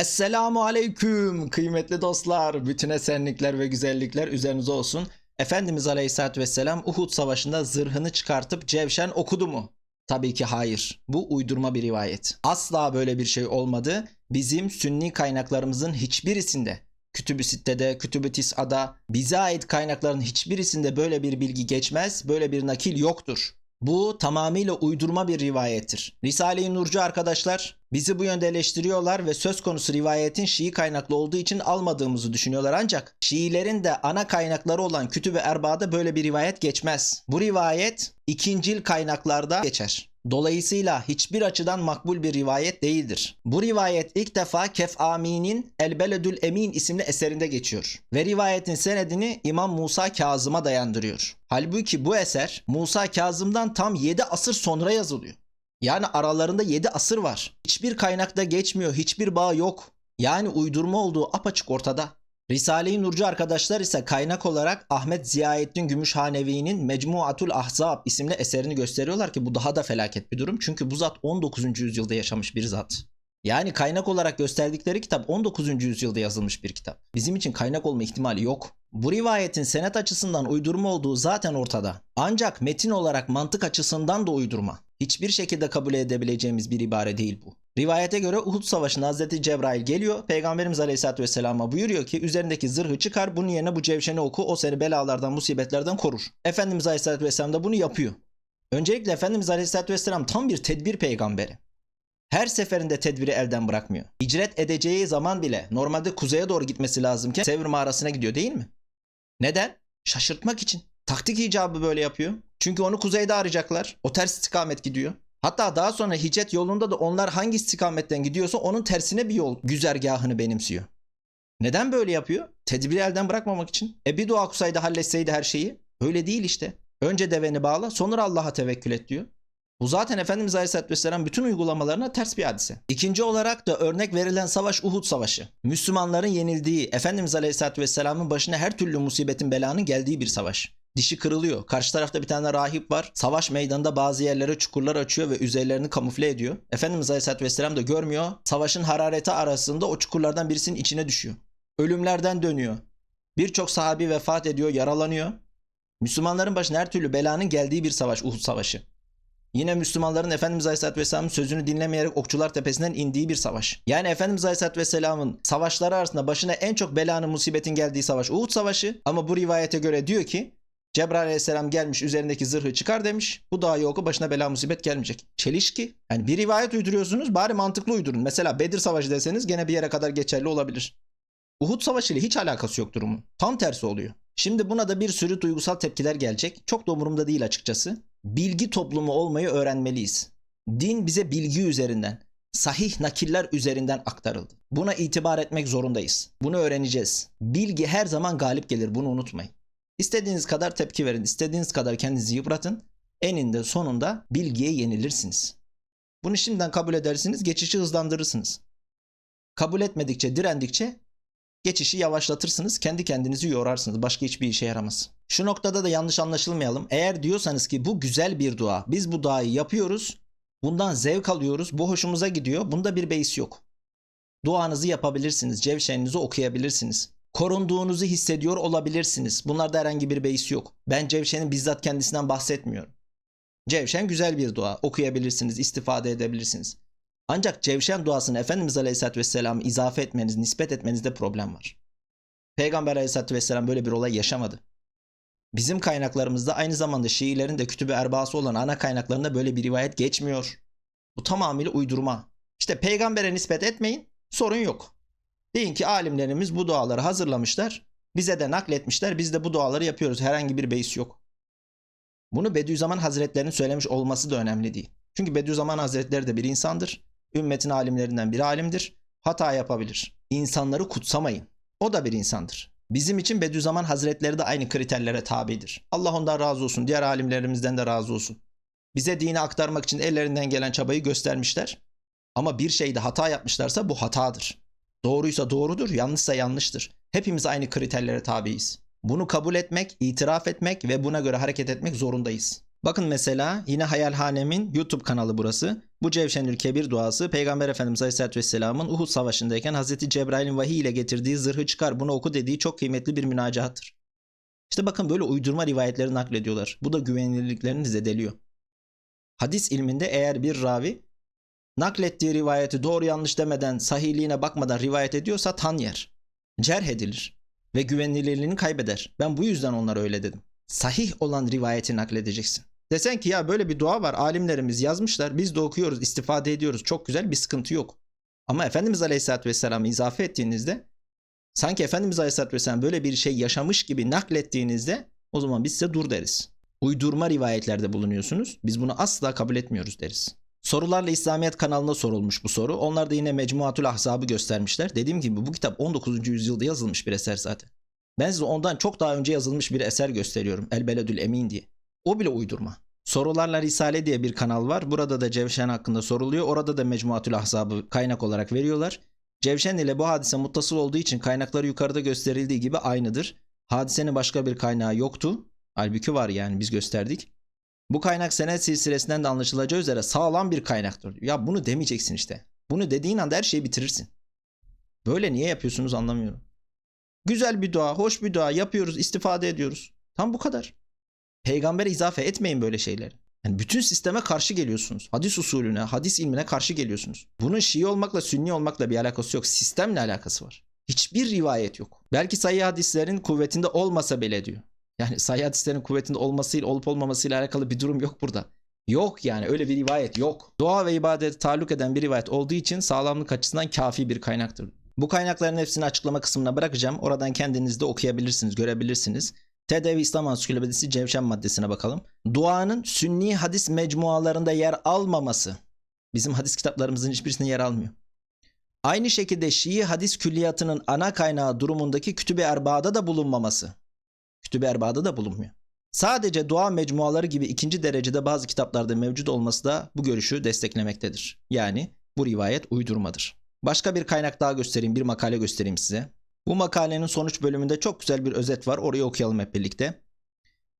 Esselamu aleyküm kıymetli dostlar. Bütün esenlikler ve güzellikler üzerinize olsun. Efendimiz Aleyhisselatü Vesselam Uhud Savaşı'nda zırhını çıkartıp cevşen okudu mu? Tabii ki hayır. Bu uydurma bir rivayet. Asla böyle bir şey olmadı. Bizim sünni kaynaklarımızın hiçbirisinde Kütüb-ü Sitte'de, Kütüb-ü Tis'a'da bize ait kaynakların hiçbirisinde böyle bir bilgi geçmez, böyle bir nakil yoktur. Bu tamamıyla uydurma bir rivayettir. Risale-i Nurcu arkadaşlar bizi bu yönde eleştiriyorlar ve söz konusu rivayetin Şii kaynaklı olduğu için almadığımızı düşünüyorlar ancak Şiilerin de ana kaynakları olan Kütüb-i Erba'da böyle bir rivayet geçmez. Bu rivayet ikincil kaynaklarda geçer. Dolayısıyla hiçbir açıdan makbul bir rivayet değildir. Bu rivayet ilk defa Kef'ami'nin El-Beledül Emin isimli eserinde geçiyor. Ve rivayetin senedini İmam Musa Kazım'a dayandırıyor. Halbuki bu eser Musa Kazım'dan tam 7 asır sonra yazılıyor. Yani aralarında 7 asır var. Hiçbir kaynakta geçmiyor, hiçbir bağ yok. Yani uydurma olduğu apaçık ortada. Risale-i Nurcu arkadaşlar ise kaynak olarak Ahmet Ziyaettin Gümüşhanevi'nin Mecmuatul Ahzab isimli eserini gösteriyorlar ki bu daha da felaket bir durum. Çünkü bu zat 19. yüzyılda yaşamış bir zat. Yani kaynak olarak gösterdikleri kitap 19. yüzyılda yazılmış bir kitap. Bizim için kaynak olma ihtimali yok. Bu rivayetin senet açısından uydurma olduğu zaten ortada. Ancak metin olarak mantık açısından da uydurma. Hiçbir şekilde kabul edebileceğimiz bir ibare değil bu. Rivayete göre Uhud Savaşı'nda Hazreti Cebrail geliyor. Peygamberimiz Aleyhisselatü Vesselam'a buyuruyor ki üzerindeki zırhı çıkar bunun yerine bu cevşeni oku o seni belalardan musibetlerden korur. Efendimiz Aleyhisselatü Vesselam da bunu yapıyor. Öncelikle Efendimiz Aleyhisselatü Vesselam tam bir tedbir peygamberi. Her seferinde tedbiri elden bırakmıyor. Hicret edeceği zaman bile normalde kuzeye doğru gitmesi lazımken Sevr mağarasına gidiyor değil mi? Neden? Şaşırtmak için. Taktik icabı böyle yapıyor. Çünkü onu kuzeyde arayacaklar. O ters istikamet gidiyor. Hatta daha sonra hicret yolunda da onlar hangi istikametten gidiyorsa onun tersine bir yol güzergahını benimsiyor. Neden böyle yapıyor? Tedbiri elden bırakmamak için. E bir dua kusaydı halletseydi her şeyi. Öyle değil işte. Önce deveni bağla sonra Allah'a tevekkül et diyor. Bu zaten Efendimiz Aleyhisselatü Vesselam bütün uygulamalarına ters bir hadise. İkinci olarak da örnek verilen savaş Uhud Savaşı. Müslümanların yenildiği, Efendimiz Aleyhisselatü Vesselam'ın başına her türlü musibetin belanın geldiği bir savaş. Dişi kırılıyor. Karşı tarafta bir tane rahip var. Savaş meydanında bazı yerlere çukurlar açıyor ve üzerlerini kamufle ediyor. Efendimiz Aleyhisselatü Vesselam da görmüyor. Savaşın harareti arasında o çukurlardan birisinin içine düşüyor. Ölümlerden dönüyor. Birçok sahabi vefat ediyor, yaralanıyor. Müslümanların başına her türlü belanın geldiği bir savaş Uhud Savaşı. Yine Müslümanların Efendimiz Aleyhisselatü Vesselam'ın sözünü dinlemeyerek Okçular Tepesi'nden indiği bir savaş. Yani Efendimiz Aleyhisselatü Vesselam'ın savaşları arasında başına en çok belanın musibetin geldiği savaş Uhud Savaşı. Ama bu rivayete göre diyor ki Cebrail Aleyhisselam gelmiş üzerindeki zırhı çıkar demiş. Bu dahi oku başına bela musibet gelmeyecek. Çelişki. Yani bir rivayet uyduruyorsunuz bari mantıklı uydurun. Mesela Bedir Savaşı deseniz gene bir yere kadar geçerli olabilir. Uhud Savaşı ile hiç alakası yok durumun. Tam tersi oluyor. Şimdi buna da bir sürü duygusal tepkiler gelecek. Çok da umurumda değil açıkçası. Bilgi toplumu olmayı öğrenmeliyiz. Din bize bilgi üzerinden, sahih nakiller üzerinden aktarıldı. Buna itibar etmek zorundayız. Bunu öğreneceğiz. Bilgi her zaman galip gelir bunu unutmayın. İstediğiniz kadar tepki verin, istediğiniz kadar kendinizi yıpratın. Eninde sonunda bilgiye yenilirsiniz. Bunu şimdiden kabul edersiniz, geçişi hızlandırırsınız. Kabul etmedikçe, direndikçe geçişi yavaşlatırsınız, kendi kendinizi yorarsınız. Başka hiçbir işe yaramaz. Şu noktada da yanlış anlaşılmayalım. Eğer diyorsanız ki bu güzel bir dua, biz bu duayı yapıyoruz, bundan zevk alıyoruz, bu hoşumuza gidiyor, bunda bir beis yok. Duanızı yapabilirsiniz, cevşeninizi okuyabilirsiniz. Korunduğunuzu hissediyor olabilirsiniz. Bunlarda herhangi bir beis yok. Ben Cevşen'in bizzat kendisinden bahsetmiyorum. Cevşen güzel bir dua. Okuyabilirsiniz, istifade edebilirsiniz. Ancak Cevşen duasını Efendimiz Aleyhisselatü Vesselam'a izafe etmeniz, nispet etmenizde problem var. Peygamber Aleyhisselatü Vesselam böyle bir olay yaşamadı. Bizim kaynaklarımızda aynı zamanda Şiilerin de kütübe erbası olan ana kaynaklarında böyle bir rivayet geçmiyor. Bu tamamıyla uydurma. İşte peygambere nispet etmeyin, sorun yok. Deyin ki alimlerimiz bu duaları hazırlamışlar, bize de nakletmişler, biz de bu duaları yapıyoruz. Herhangi bir beis yok. Bunu Bediüzzaman Hazretlerinin söylemiş olması da önemli değil. Çünkü Bediüzzaman Hazretleri de bir insandır. Ümmetin alimlerinden bir alimdir. Hata yapabilir. İnsanları kutsamayın. O da bir insandır. Bizim için Bediüzzaman Hazretleri de aynı kriterlere tabidir. Allah ondan razı olsun. Diğer alimlerimizden de razı olsun. Bize dini aktarmak için ellerinden gelen çabayı göstermişler. Ama bir şeyde hata yapmışlarsa bu hatadır. Doğruysa doğrudur, yanlışsa yanlıştır. Hepimiz aynı kriterlere tabiiz. Bunu kabul etmek, itiraf etmek ve buna göre hareket etmek zorundayız. Bakın mesela yine Hayalhanem'in YouTube kanalı burası. Bu Cevşenül Kebir duası Peygamber Efendimiz Aleyhisselatü Vesselam'ın Uhud Savaşı'ndayken Hazreti Cebrail'in vahiy ile getirdiği zırhı çıkar bunu oku dediği çok kıymetli bir münacahattır. İşte bakın böyle uydurma rivayetleri naklediyorlar. Bu da güvenilirliklerini zedeliyor. Hadis ilminde eğer bir ravi naklettiği rivayeti doğru yanlış demeden sahihliğine bakmadan rivayet ediyorsa tan yer. Cerh edilir ve güvenilirliğini kaybeder. Ben bu yüzden onlara öyle dedim. Sahih olan rivayeti nakledeceksin. Desen ki ya böyle bir dua var alimlerimiz yazmışlar biz de okuyoruz istifade ediyoruz çok güzel bir sıkıntı yok. Ama Efendimiz Aleyhisselatü Vesselam'ı izafe ettiğinizde sanki Efendimiz Aleyhisselatü Vesselam böyle bir şey yaşamış gibi naklettiğinizde o zaman biz size dur deriz. Uydurma rivayetlerde bulunuyorsunuz biz bunu asla kabul etmiyoruz deriz. Sorularla İslamiyet kanalına sorulmuş bu soru. Onlar da yine Mecmuatul Ahzab'ı göstermişler. Dediğim gibi bu kitap 19. yüzyılda yazılmış bir eser zaten. Ben size ondan çok daha önce yazılmış bir eser gösteriyorum. El Beledül Emin diye. O bile uydurma. Sorularla Risale diye bir kanal var. Burada da Cevşen hakkında soruluyor. Orada da Mecmuatül Ahzab'ı kaynak olarak veriyorlar. Cevşen ile bu hadise muttasıl olduğu için kaynakları yukarıda gösterildiği gibi aynıdır. Hadisenin başka bir kaynağı yoktu. Halbuki var yani biz gösterdik. Bu kaynak senet silsilesinden de anlaşılacağı üzere sağlam bir kaynaktır. Ya bunu demeyeceksin işte. Bunu dediğin anda her şeyi bitirirsin. Böyle niye yapıyorsunuz anlamıyorum. Güzel bir dua, hoş bir dua yapıyoruz, istifade ediyoruz. Tam bu kadar. Peygambere izafe etmeyin böyle şeyleri. Yani bütün sisteme karşı geliyorsunuz. Hadis usulüne, hadis ilmine karşı geliyorsunuz. Bunun Şii olmakla, Sünni olmakla bir alakası yok. Sistemle alakası var. Hiçbir rivayet yok. Belki sayı hadislerin kuvvetinde olmasa bile diyor. Yani sayı hadislerin kuvvetinde olmasıyla olup olmamasıyla alakalı bir durum yok burada. Yok yani öyle bir rivayet yok. Dua ve ibadete taalluk eden bir rivayet olduğu için sağlamlık açısından kafi bir kaynaktır. Bu kaynakların hepsini açıklama kısmına bırakacağım. Oradan kendiniz de okuyabilirsiniz, görebilirsiniz. TDV İslam Ansiklopedisi Cevşen maddesine bakalım. Duanın sünni hadis mecmualarında yer almaması. Bizim hadis kitaplarımızın hiçbirisinde yer almıyor. Aynı şekilde Şii hadis külliyatının ana kaynağı durumundaki Kütüb-i Erba'da da bulunmaması. Kütüb-i Erba'da da bulunmuyor. Sadece dua mecmuaları gibi ikinci derecede bazı kitaplarda mevcut olması da bu görüşü desteklemektedir. Yani bu rivayet uydurmadır. Başka bir kaynak daha göstereyim, bir makale göstereyim size. Bu makalenin sonuç bölümünde çok güzel bir özet var. Orayı okuyalım hep birlikte.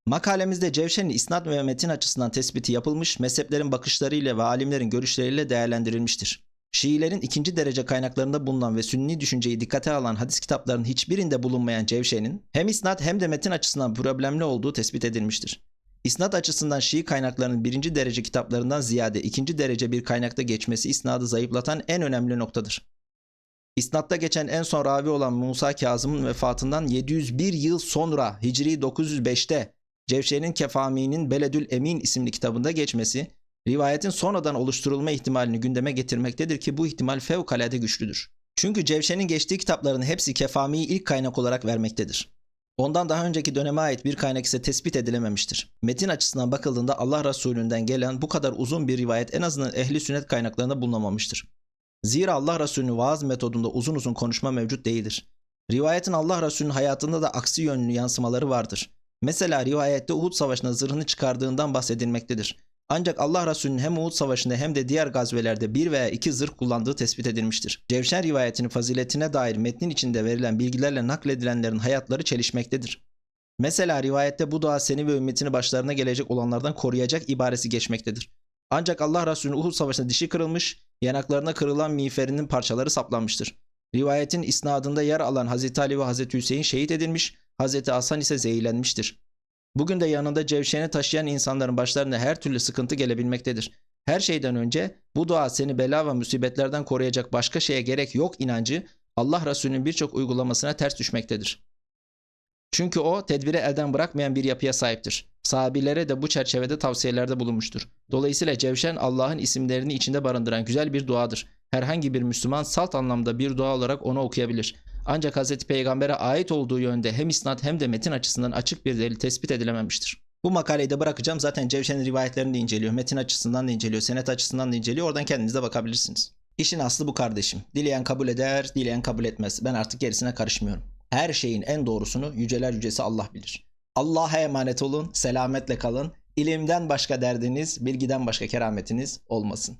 Makalemizde Cevşen'in isnat ve metin açısından tespiti yapılmış, mezheplerin bakışlarıyla ve alimlerin görüşleriyle değerlendirilmiştir. Şiilerin ikinci derece kaynaklarında bulunan ve sünni düşünceyi dikkate alan hadis kitaplarının hiçbirinde bulunmayan Cevşen'in hem isnat hem de metin açısından problemli olduğu tespit edilmiştir. İsnat açısından Şii kaynaklarının birinci derece kitaplarından ziyade ikinci derece bir kaynakta geçmesi isnadı zayıflatan en önemli noktadır. İsnatta geçen en son ravi olan Musa Kazım'ın vefatından 701 yıl sonra Hicri 905'te Cevşen'in Kefami'nin Beledül Emin isimli kitabında geçmesi, rivayetin sonradan oluşturulma ihtimalini gündeme getirmektedir ki bu ihtimal fevkalade güçlüdür. Çünkü Cevşen'in geçtiği kitapların hepsi Kefami'yi ilk kaynak olarak vermektedir. Ondan daha önceki döneme ait bir kaynak ise tespit edilememiştir. Metin açısından bakıldığında Allah Resulü'nden gelen bu kadar uzun bir rivayet en azından ehli sünnet kaynaklarında bulunamamıştır. Zira Allah Resulü'nün vaaz metodunda uzun uzun konuşma mevcut değildir. Rivayetin Allah Resulü'nün hayatında da aksi yönlü yansımaları vardır. Mesela rivayette Uhud Savaşı'nda zırhını çıkardığından bahsedilmektedir. Ancak Allah Resulü'nün hem Uhud Savaşı'nda hem de diğer gazvelerde bir veya iki zırh kullandığı tespit edilmiştir. Cevşen rivayetinin faziletine dair metnin içinde verilen bilgilerle nakledilenlerin hayatları çelişmektedir. Mesela rivayette bu dua seni ve ümmetini başlarına gelecek olanlardan koruyacak ibaresi geçmektedir. Ancak Allah Resulü'nün Uhud Savaşı'nda dişi kırılmış, yanaklarına kırılan miğferinin parçaları saplanmıştır. Rivayetin isnadında yer alan Hazreti Ali ve Hazreti Hüseyin şehit edilmiş, Hazreti Hasan ise zehirlenmiştir. Bugün de yanında cevşeni taşıyan insanların başlarına her türlü sıkıntı gelebilmektedir. Her şeyden önce bu dua seni bela ve musibetlerden koruyacak başka şeye gerek yok inancı Allah Resulü'nün birçok uygulamasına ters düşmektedir. Çünkü o tedbiri elden bırakmayan bir yapıya sahiptir. Sahabilere de bu çerçevede tavsiyelerde bulunmuştur. Dolayısıyla Cevşen Allah'ın isimlerini içinde barındıran güzel bir duadır. Herhangi bir Müslüman salt anlamda bir dua olarak onu okuyabilir. Ancak Hz. Peygamber'e ait olduğu yönde hem isnat hem de metin açısından açık bir delil tespit edilememiştir. Bu makaleyi de bırakacağım. Zaten Cevşen'in rivayetlerini de inceliyor. Metin açısından da inceliyor. Senet açısından da inceliyor. Oradan kendiniz de bakabilirsiniz. İşin aslı bu kardeşim. Dileyen kabul eder, dileyen kabul etmez. Ben artık gerisine karışmıyorum. Her şeyin en doğrusunu yüceler yücesi Allah bilir. Allah'a emanet olun, selametle kalın. İlimden başka derdiniz, bilgiden başka kerametiniz olmasın.